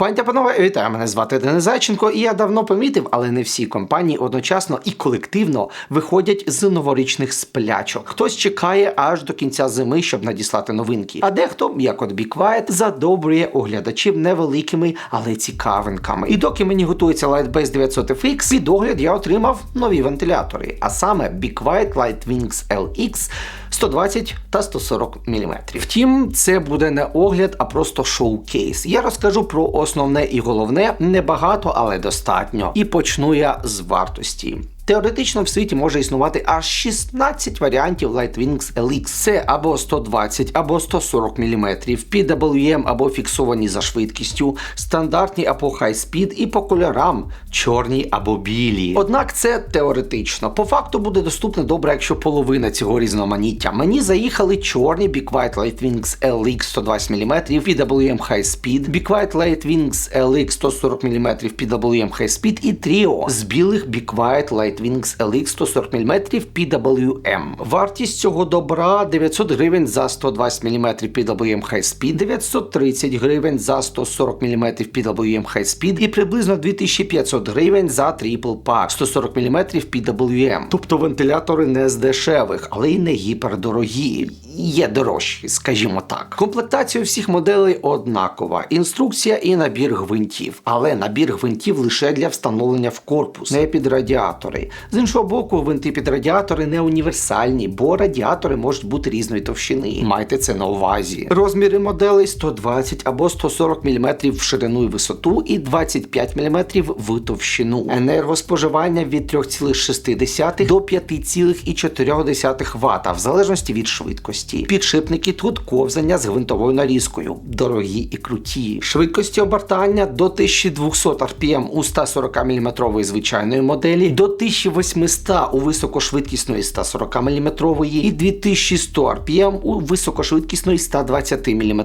Пані та панове, вітаю, мене звати Денис Зайченко, і я давно помітив, але не всі компанії одночасно і колективно виходять з новорічних сплячок. Хтось чекає аж до кінця зими, щоб надіслати новинки. А дехто, як от Be Quiet, задобрює оглядачів невеликими, але цікавинками. І доки мені готується Lightbase 900 FX, під огляд я отримав нові вентилятори, а саме Be Quiet Lightwings LX 120 та 140 мм. Втім, це буде не огляд, а просто шоу-кейс. Я розкажу про основне і головне небагато, але достатньо. І почну я з вартості. Теоретично в світі може існувати аж 16 варіантів Lightwings LX. Це або 120, або 140 мм, PWM або фіксовані за швидкістю, стандартні або high speed і по кольорам чорні або білі. Однак це теоретично. По факту буде доступно добре, якщо половина цього різноманіття. Мені заїхали чорні Be Quiet Lightwings LX 120 мм, PWM High Speed, Be Quiet Lightwings LX 140 мм, PWM High Speed і тріо з білих Be Quiet Lightwings LX 140 мм PWM. Вартість цього добра 900 гривень за 120 мм PWM High Speed, 930 гривень за 140 мм PWM High Speed і приблизно 2500 гривень за Triple Pack 140 мм PWM. Тобто вентилятори не з дешевих, але й не гіпердорогі. Є дорожчі, скажімо так. Комплектація всіх моделей однакова. Інструкція і набір гвинтів. Але набір гвинтів лише для встановлення в корпус, не під радіатори. З іншого боку, гвинти під радіатори не універсальні, бо радіатори можуть бути різної товщини. Майте це на увазі. Розміри моделей 120 або 140 мм в ширину і висоту, і 25 мм в товщину. Енергоспоживання від 3,6 до 5,4 Вт, в залежності від швидкості. Підшипники тут ковзання з гвинтовою нарізкою, дорогі і круті. Швидкості обертання до 1200 RPM у 140 мм звичайної моделі, до 1800 у високошвидкісної 140 мм і 2100 RPM у високошвидкісної 120 мм.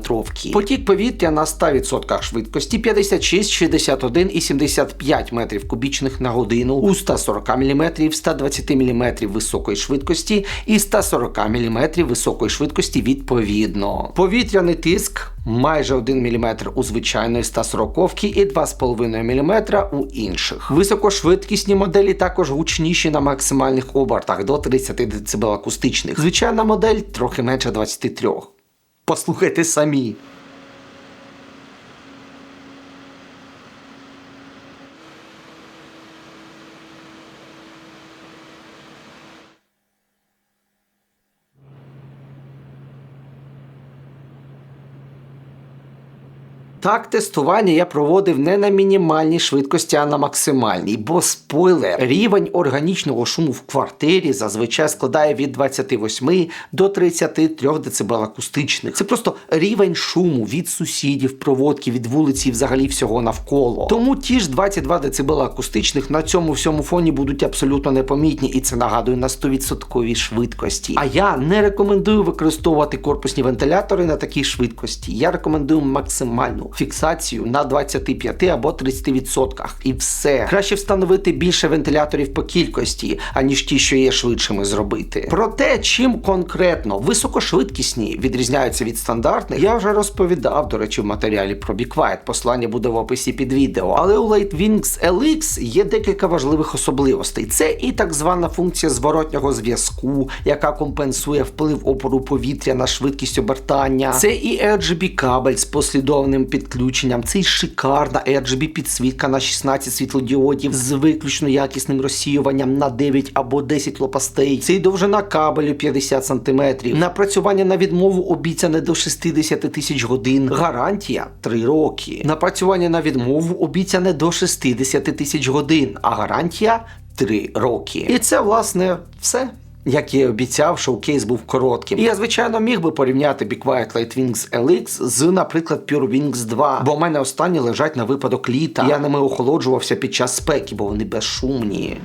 Потік повітря на 100% швидкості 56, 61 і 75 метрів кубічних на годину у 140 мм, 120 мм високої швидкості і 140 мм високої швидкості відповідно. Повітряний тиск майже 1 мм у звичайної 140 і 2,5 мм у інших. Високошвидкісні моделі також гучніші на максимальних обертах до 30 дБ акустичних. Звичайна модель трохи менше 23. Послухайте самі. Так, тестування я проводив не на мінімальній швидкості, а на максимальній, бо спойлер, рівень органічного шуму в квартирі зазвичай складає від 28 до 33 дБ акустичних. Це просто рівень шуму від сусідів, проводки, від вулиці і взагалі всього навколо. Тому ті ж 22 дБ акустичних на цьому всьому фоні будуть абсолютно непомітні, і це нагадую на 100% швидкості. А я не рекомендую використовувати корпусні вентилятори на такій швидкості. Я рекомендую максимальну фіксацію на 25 або 30%. І все. Краще встановити більше вентиляторів по кількості, аніж ті, що є швидшими зробити. Про те, чим конкретно високошвидкісні відрізняються від стандартних, я вже розповідав, до речі, в матеріалі про Be Quiet. Послання буде в описі під відео. Але у Lightwings LX є декілька важливих особливостей. Це і так звана функція зворотнього зв'язку, яка компенсує вплив опору повітря на швидкість обертання. Це і RGB кабель з послідовним підключенням. Це шикарна RGB підсвітка на 16 світлодіодів з виключно якісним розсіюванням на 9 або 10 лопастей. Це й довжина кабелю 50 см. Напрацювання на відмову обіцяне до 60 тисяч годин. Гарантія 3 роки. Напрацювання на відмову обіцяне до 60 тисяч годин, а гарантія 3 роки. І це, власне, все. Як і обіцяв, шоукейс був коротким. І я, звичайно, міг би порівняти Be Quiet Lightwings LX з, наприклад, Pure Wings 2, бо в мене останні лежать на випадок літа. Я ними охолоджувався під час спеки, бо вони безшумні.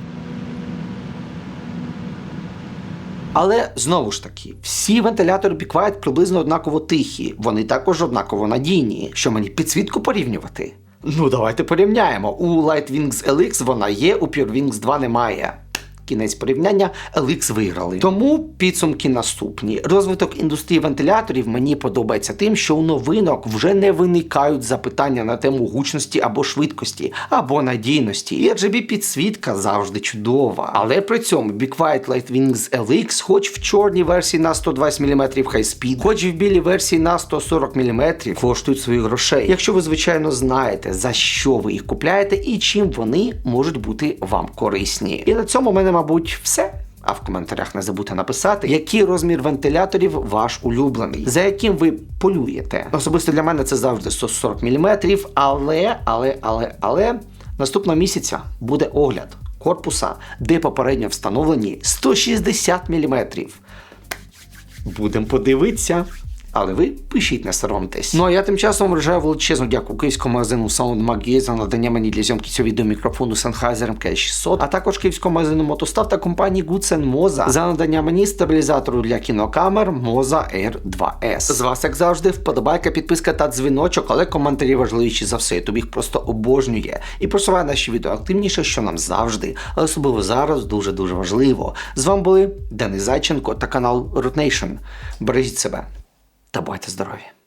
Але знову ж таки, всі вентилятори Be Quiet приблизно однаково тихі, вони також однаково надійні. Що мені підсвітку порівнювати? Ну, давайте порівняємо. У Lightwings LX вона є, у PureWings 2 немає. Кінець порівняння LX виграли. Тому підсумки наступні. Розвиток індустрії вентиляторів мені подобається тим, що у новинок вже не виникають запитання на тему гучності або швидкості, або надійності. І RGB підсвітка завжди чудова. Але при цьому Be Quiet Lightwings LX, хоч в чорній версії на 120 мм High Speed, хоч в білій версії на 140 мм, коштують своїх грошей. Якщо ви, звичайно, знаєте, за що ви їх купляєте і чим вони можуть бути вам корисні. І на цьому в мене, мабуть, все. А в коментарях не забудьте написати, який розмір вентиляторів ваш улюблений, за яким ви полюєте. Особисто для мене це завжди 140 мм, але, але, але, але наступного місяця буде огляд корпуса, де попередньо встановлені 160 мм. Будемо подивитися. Але ви пишіть, не соромтесь. Ну а я тим часом вважаю величезну дякую київському магазину Sound Mag за надання мені для зйомки цього відео мікрофону Sennheiser MK600, а також київському магазину Мотостав та компанії Goodsen Moza за надання мені стабілізатору для кінокамер Moza R2S. З вас, як завжди, вподобайка, підписка та дзвіночок, але коментарі важливіші за все. Тобі їх просто обожнює і просуває наші відео активніше, що нам завжди, але особливо зараз дуже дуже важливо. З вами були Денис Зайченко та канал Root Nation. Бережіть себе та будьте здорові!